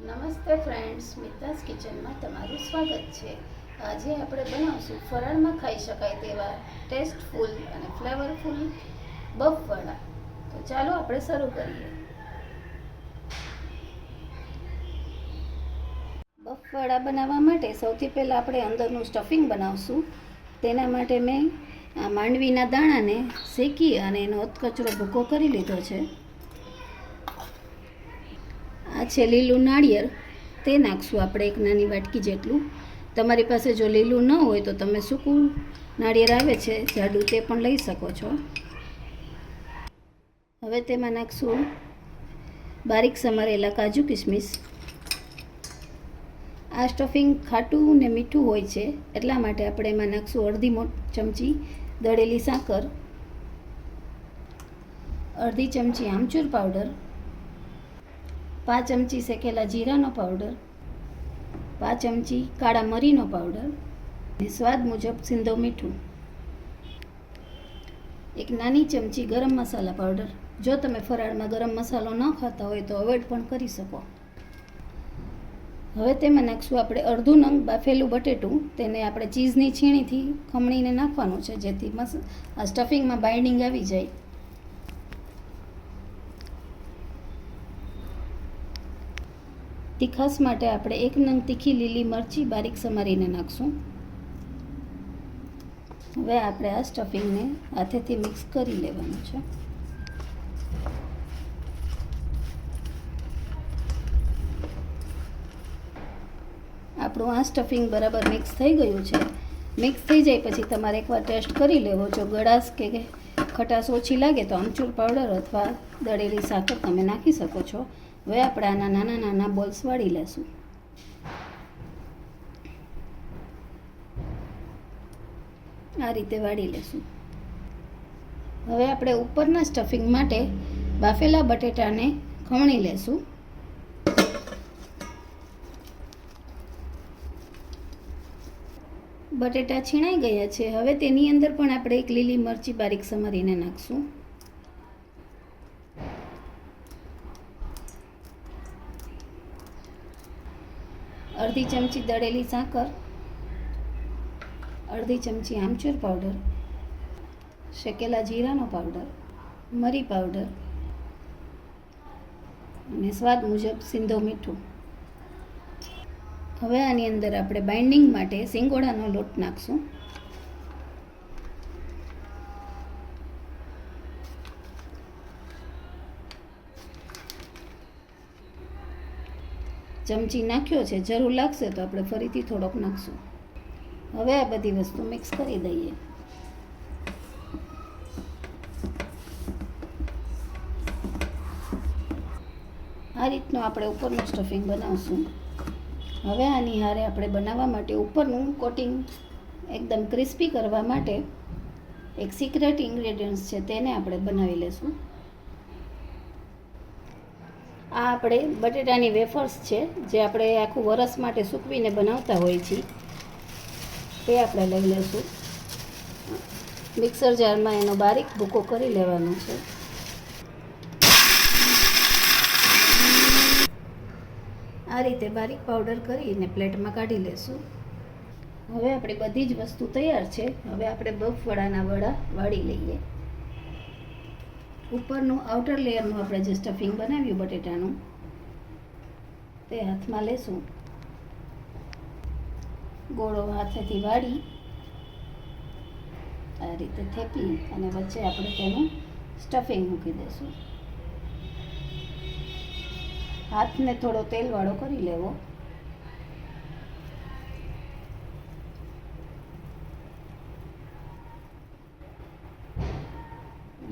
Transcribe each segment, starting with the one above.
નમસ્તે ફ્રેન્ડ્સ મિતાસ કિચનમાં તમારું સ્વાગત છે. આજે આપણે બનાવશું ફરાળમાં ખાઈ શકાય તેવા ટેસ્ટફુલ અને ફ્લેવરફુલ બફવાળા તો ચાલો આપણે શરૂ કરીએ. બફવાળા બનાવવા માટે સૌથી પહેલાં આપણે અંદરનું સ્ટફિંગ બનાવશું. તેના માટે મેં આ માંડવીના દાણાને શેકી અને એનો કચરો ભૂકો કરી લીધો છે. આ છે લીલું નાળિયેર. તે નાખશું આપણે એક નાની વાટકી જેટલું. તમારી પાસે જો લીલું ન હોય તો તમે સૂકું નાળિયેર આવે છે, જાડું તે પણ લઈ શકો છો. હવે તેમાં નાખશું બારીક સમારેલા કાજુ કિસમિસ. આ સ્ટફિંગ ખાટું ને મીઠું હોય છે, એટલા માટે આપણે એમાં નાખશું અડધી મોટ ચમચી દળેલી સાકર, અડધી ચમચી આમચૂર પાવડર પાંચ ચમચી શેકેલા જીરાનો પાવડર પાંચ ચમચી કાળા મરીનો પાવડર અને સ્વાદ મુજબ સિંધો મીઠું. એક નાની ચમચી ગરમ મસાલા પાવડર જો તમે ફરાળમાં ગરમ મસાલો ન ખાતા હોય તો અવોઇડ પણ કરી શકો. હવે તેમાં નાખશું આપણે અડધું નંગ બાફેલું બટેટું. તેને આપણે ચીઝની છીણીથી ખમણીને નાખવાનું છે, જેથી મસ, આ સ્ટફિંગમાં બાઇન્ડિંગ આવી જાય. તીખાસ માટે આપણે એક નંગ તીખી લીલી મરચી બારીક સમારીને નાખશું. હવે આપણે આ સ્ટફિંગને હાથેથી મિક્સ કરી લેવાનું છે. આપણું આ સ્ટફિંગ બરાબર મિક્સ થઈ ગયું છે. મિક્સ થઈ જાય પછી તમારે એકવાર ટેસ્ટ કરી લેવો. જો ગળાશ કે ખટાશ ઓછી લાગે તો આમચૂર પાવડર અથવા દળેલી સાકર તમે નાખી શકો છો. હવે આપણે આના નાના નાના બોલ્સ વાળી લેશું. આ રીતે વાળી લેશું. હવે આપણે ઉપરના સ્ટફિંગ માટે બાફેલા બટેટાને ખમણી લેશું. બટેટા છીણાઈ ગયા છે. હવે તેની અંદર પણ આપણે એક લીલી મરચી બારીક સમારીને નાખશું. અડધી ચમચી દળેલી સાકર, અડધી ચમચી આમચૂર પાવડર શેકેલા જીરાનો પાવડર મરી પાવડર અને સ્વાદ મુજબ સિંધો મીઠું. હવે આની અંદર આપણે બાઇન્ડિંગ માટે સિંગોડાનો લોટ નાખશું. ચમચી નાખ્યો છે, જરૂર લાગશે તો આપણે ફરીથી થોડોક નાખશું. હવે આ બધી વસ્તુ મિક્સ કરી દઈએ. આ રીતનું આપણે ઉપરનું સ્ટફિંગ બનાવશું. હવે આની હારે આપણે બનાવવા માટે ઉપરનું કોટિંગ એકદમ ક્રિસ્પી કરવા માટે એક સિક્રેટ ઇન્ગ્રેડિયન્ટ્સ છે, તેને આપણે બનાવી લેશું. આ આપણે બટેટાની વેફર્સ છે, જે આપણે આખું વરસ માટે સૂકવીને બનાવતા હોઈએ છીએ. તે આપણે લઈ લઈશું. મિક્સર જારમાં એનો બારીક ભૂકો કરી લેવાનો છે. આ રીતે બારીક પાવડર કરીને પ્લેટમાં કાઢી લેશું. હવે આપણી બધી જ વસ્તુ તૈયાર છે. હવે આપણે બફ વડાના વડા વાળી લઈએ. ઉપરનું આઉટર લેયરનું આપણે જે સ્ટફિંગ બનાવ્યું બટેટાનું. તે હાથમાં લેશું. ગોળો હાથેથી વાળી. આ રીતે થેપી અને વચ્ચે આપણે તેનું સ્ટફિંગ મૂકી દઈશું. હાથને થોડો તેલવાળો કરી લેવો.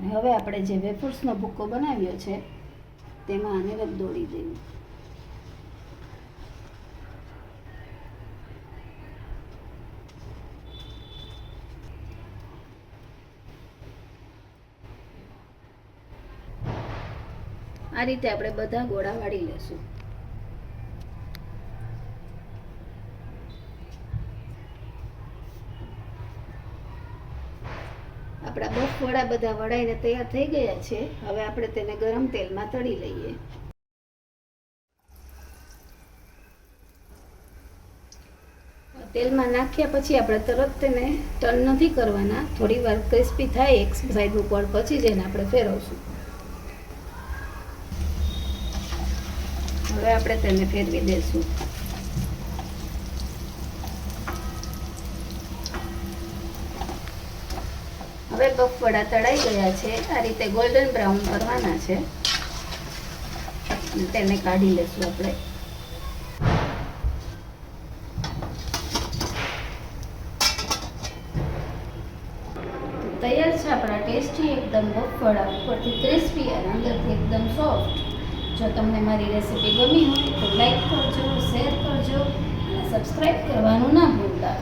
હવે આપણે જે વેફર્સનો ભૂક્કો બનાવ્યો છે, તેમાં આને દોડી દેવું. આ રીતે આપણે બધા ગોળા વાળી લેશું. આપણા વડા બધા વડાઈને તૈયાર થઈ ગયા છે. હવે આપણે તેને ગરમ તેલમાં તળી લઈએ. તેલમાં નાખ્યા પછી આપણે તરત તેને ટર્ન નથી કરવાના. થોડી વાર ક્રિસ્પી થાય, એક સાઈડ ઉપર, પછી જઈને આપણે ફેરવશું. હવે આપણે તેને ફેરવી દઈશું હવે બફવડા તળાઈ ગયા છે. આ રીતે ગોલ્ડન બ્રાઉન કરવાના છે. તેને કાઢી લેશું આપણે. તૈયાર છે આપણા ટેસ્ટી એકદમ બફળા ઉપરથી ક્રિસ્પી અને અંદરથી એકદમ સોફ્ટ જો તમને મારી રેસીપી ગમી હોય તો લાઈક કરજો શેર કરજો અને સબસ્ક્રાઈબ કરવાનું ના ભૂલતા.